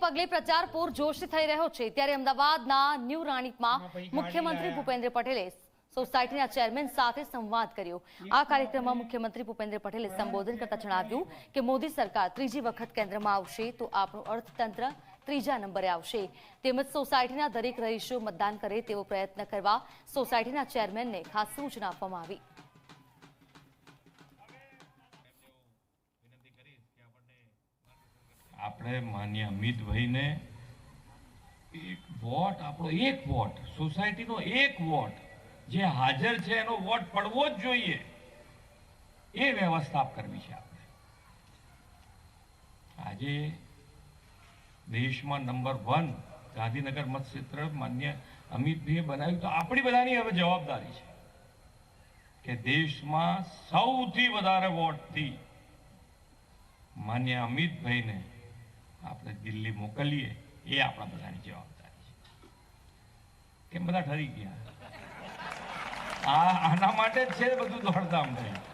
પગલે પ્રચાર પૂરજોશથી થઈ રહ્યો છે. ત્યારે અમદાવાદના ન્યૂ રાણીપમાં મુખ્યમંત્રી ભૂપેન્દ્ર પટેલે સોસાયટીના ચેરમેન સાથે સંવાદ કર્યો. આ કાર્યક્રમમાં મુખ્યમંત્રી ભૂપેન્દ્ર પટેલે સંબોધન કરતા જણાવ્યું કે મોદી સરકાર ત્રીજી વખત કેન્દ્રમાં આવશે તો આપણું અર્થતંત્ર ત્રીજા નંબરે આવશે. તેમજ સોસાયટીના દરેક રહીશો મતદાન કરે તેવો પ્રયત્ન કરવા સોસાયટીના ચેરમેનને ખાસ સૂચના આપવામાં આવી. આપણે માન્ય અમિતભાઈને એક વોટ, આપણો એક વોટ, સોસાયટીનો એક વોટ, જે હાજર છે એનો વોટ પડવો જ જોઈએ, એ વ્યવસ્થા કરવી છે આપણે. આજે દેશમાં નંબર વન ગાંધીનગર મતક્ષેત્ર માન્ય અમિતભાઈએ બનાવ્યું તો આપણી બધાની હવે જવાબદારી છે કે દેશમાં સૌથી વધારે વોટથી માન્ય અમિતભાઈને આપણે દિલ્હી મોકલીએ, એ આપણા બધાની જવાબદારી છે. કેમ બધા ઠરી ગયા? આ આના માટે જ છે બધું દોડધામ થઈ.